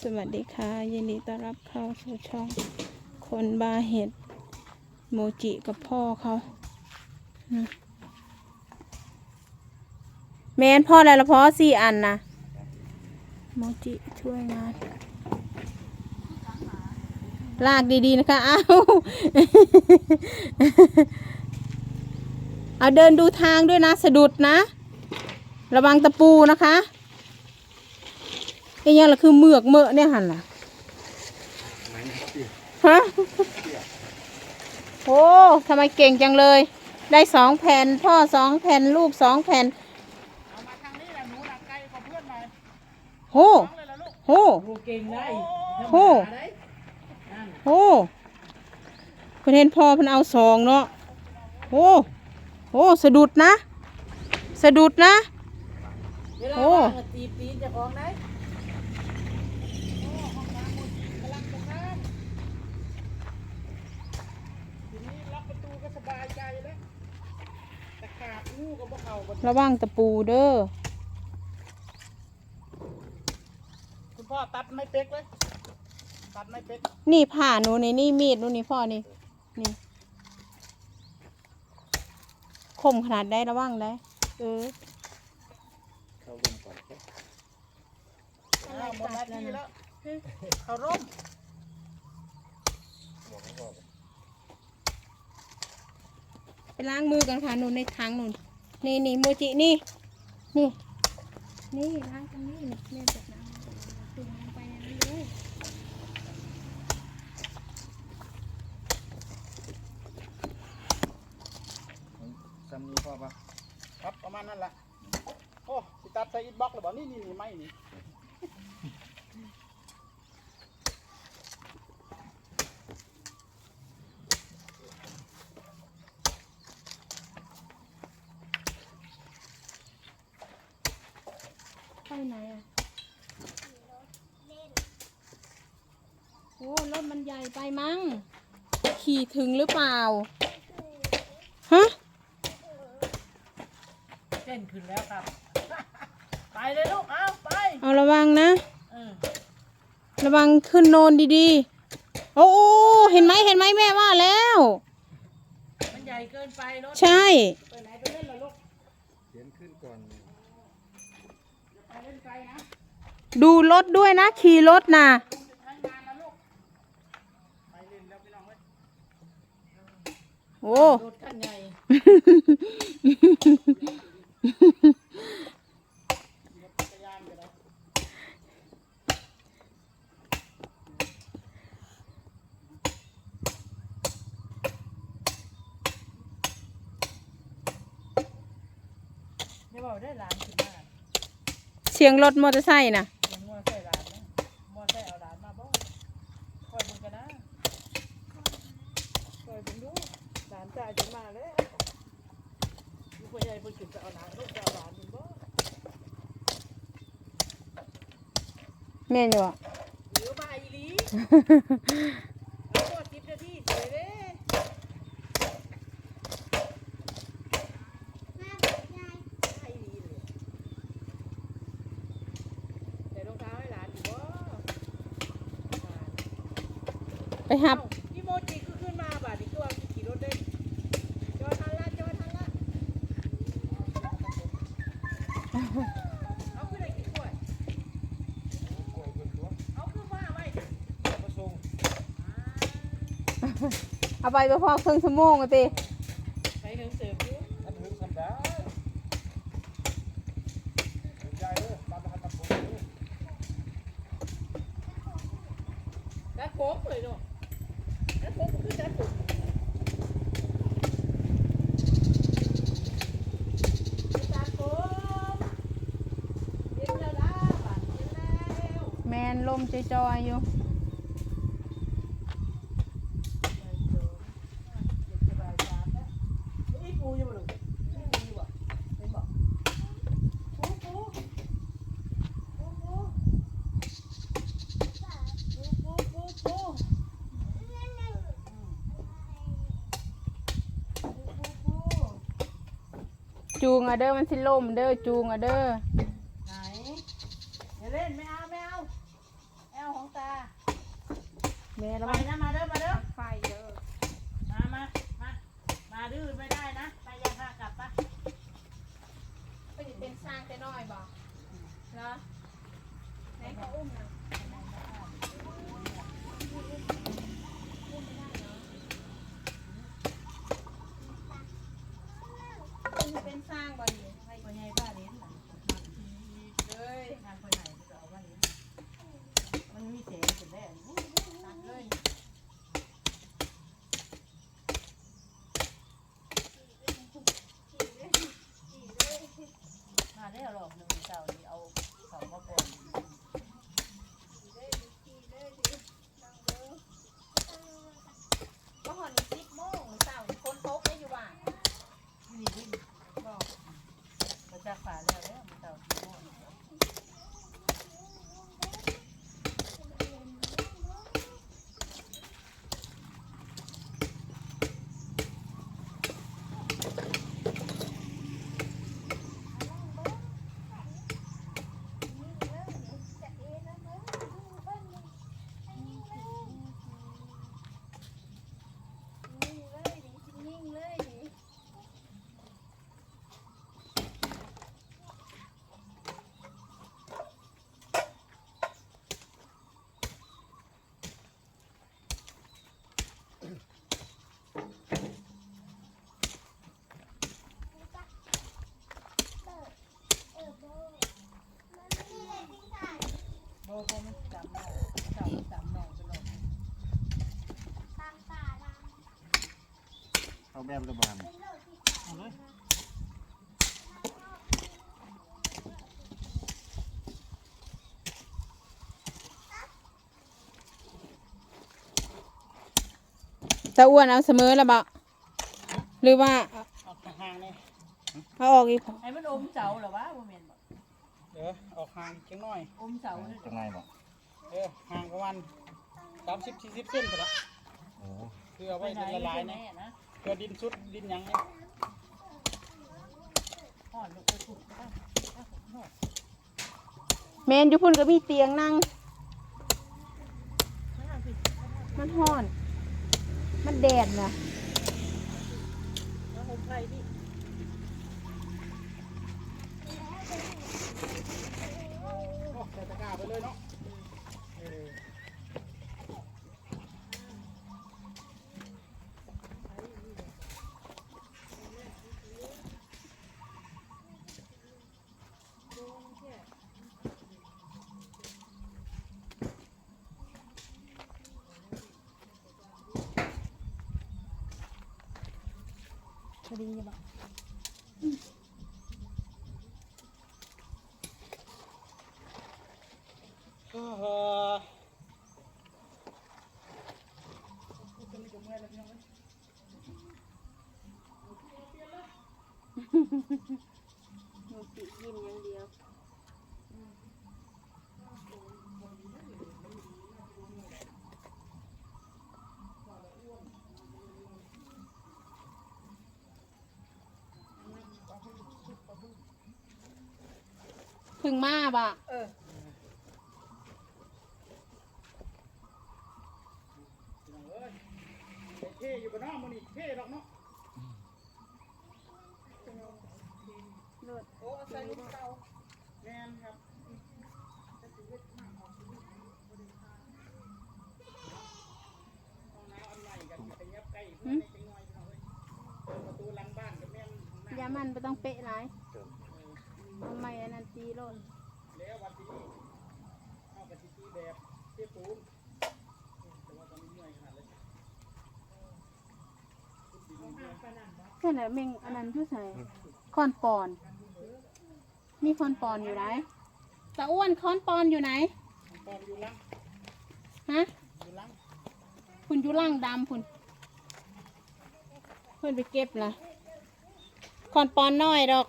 สวัสดีค่ะ ยินดีต้อนรับเข้าสู่ช่องคนบาเห็ดโมจิกับพ่อเขาแมนพ่ออะไรละพ่อสี่อันนะโมจิช่วยงาน ลากดีๆนะคะ เอาเอาเดินดูทางด้วยนะ สะดุดนะ ระวังตะปูนะคะ ไอ้ยังล่ะคือเมือกเมอะเนี่ยหันล่ะฮะโอ้ทำไมเก่งจังเลย ได้สองแผ่นพ่อสองแผ่นลูกสองแผ่นเอามาทางนี้แหละหนูหนักไกลกว่าเพื่อนหน่อยโหน้องเลยล่ะลูกโหโอ้เก่งได้โหโหเพิ่นเห็นพ่อเพิ่นเอาสองเนาะโอ้โหสะดุดนะ สะดุดนะเวลาโอ้ว่างอะตีตีนเจะของได้ ทีนี้ล็อกประตูก็สบายใจแล้วแต่ขาดงูกับพวกเขาบน ระวังตะปูเด้อ คุณพ่อตัดไม่เป๊กเลย ตัดไม่เป๊ก นี่ผ่าหนูนี่นี่มีดหนูนี่พ่อนี่ นี่ คมขนาดได้ระวังได้ เอออ้าวหมดหน้าที่แล้วเขาร่ม ไป ล้างมือกันค่ะหนูในถังหนูนนี่นี่โมจินี่ นี่ นี่ล้างตรงนี้นี่แม่จะล้างตุ่มลงไปในนั้นเลยซ้ำนี้พ่อปะครับประมาณนั้นแหละโอ้สิตัดใส่อิฐบล็อกเลยบอกนี่นี่นี่ไม่นี่ ไปไหนอะโอ้รถมันใหญ่ไปมั้ง ขี่ถึงหรือเปล่า ฮะ เต้นขึ้นแล้วครับ ไปเลยลูก เอาไปเอาระวังนะ เออระวังขึ้นโนนดีๆ โอ้โอ้เห็นไหมเห็นไหมแม่ว่าแล้ว มันใหญ่เกินไปรถ ใช่ ดูรถด้วยนะ ขี่รถนะโอ้เสียงรถมอเตอร์ไซค์นะ หลานจ่ายจะมาแล้วลูกพ่อใหญ่เพิ่นขึ้นจะเอาหลานลูกจะเอาหลานอยู่บ่แม่นอยู่อะ เหลือมาอีหลีเอาตัวสิบนาทีเฉยเด้ให้อีหลีเลยใส่รองเท้าให้หลานอยู่บ่หลานไปหับ เอาไปบ่พอครึ่งชั่วโมงอะติไปเดินเสิร์ฟอยู่ได้โค้งเลยเนาะได้โค้งคือได้ปุ๊บแมนลมจอยๆอยู่ จูงอะเด้อมันสิล่มเด้อจูงอะเด้อไหนอย่าเล่นไม่เอาไม่เอาไม่เอาองตาแม่ระไปวังนะมาเด้อมาเด้อไฟเด้อมามามามาดื้อไม่ได้นะไปยังค่ะกลับปะเพิ่นสิเป็นสร้างแต่น้อยบ่เนาะไหนเขาอุ้มน่ะเพิ่นสิเป็นสร้างบ่นี่ให้ คนใหญ่บ้านนี้น่ะ เลย งานคนไหนจะเอาไว้มันมีเสียงสุดแน่ ตัดเลย มาได้หรอกหนึ่งเจ้านี่เอาเขามาก่อน ก็หอนอีก10โมงเช้านี่ฝนตกได้อยู่บ้าน นี่นี่ บอก มาจากฝาแล้วแล้วเจ้าที่โน่น โบโบมันจำน้องเจ้าจำน้องจะน้องเอาแบบระบาดเอาเลยตาอ้วนเอาเสมอแล้วบ่หรือว่าออกห่างๆนี่เอาออกอีก ไอ้มันอมเสาเหรอวะโมเมนต์บอก เดี๋ยวออกห่างจังหน่อย อมเสาเลยจังไงบอกเออห่างประมาณสามสิบสี่สิบเซนไปละโอ้คือเอาไว้ไหนละลายไหนนี่นะเพื่อดินสุดดินหยังนี่ห่อนลูกไปขุดก็ได้นอกแมนอยู่พุ่นก็มีเตียงนั่ง มันห้อน มันแดดนะ แล้วผมไปดิ โอ้ใส่ตะกร้าไปเลยเนาะเออ พ อดีจะบอก เออ หนูปิยิ้มอย่างเดียว พึ่งมาบ่ะเออเอ้ยเท่อยู่บนน้ามันนี่เท่ดอกเนาะโอ้ใส่ลูกเตาแม่นครับห้องน้ำอันใหม่กันไปเย็บใกล้เพื่อนในจังหน่อยพี่น้องเอ้ยเปิดประตูหลังบ้านกับแม่นห้องน้ำยามันไม่ต้องเป๊ะหลาย เอาไม่อันนั้นตีโลดแล้ววันที่เอากระติตีแบบเทียปูนแต่ว่าตอนนี้เหนื่อยขนาดเลยแค่ไหนเมงอันนั้นอยู่ใส่คอนปอน มีคอนปอนอยู่ไหนตาอ้วนคอนปอนอยู่ไหนตอนอยู่หลังฮะอยู่หลังคุณอยุล่างดำคุณเพื่อนไปเก็บละคอนปอนน้อยดอก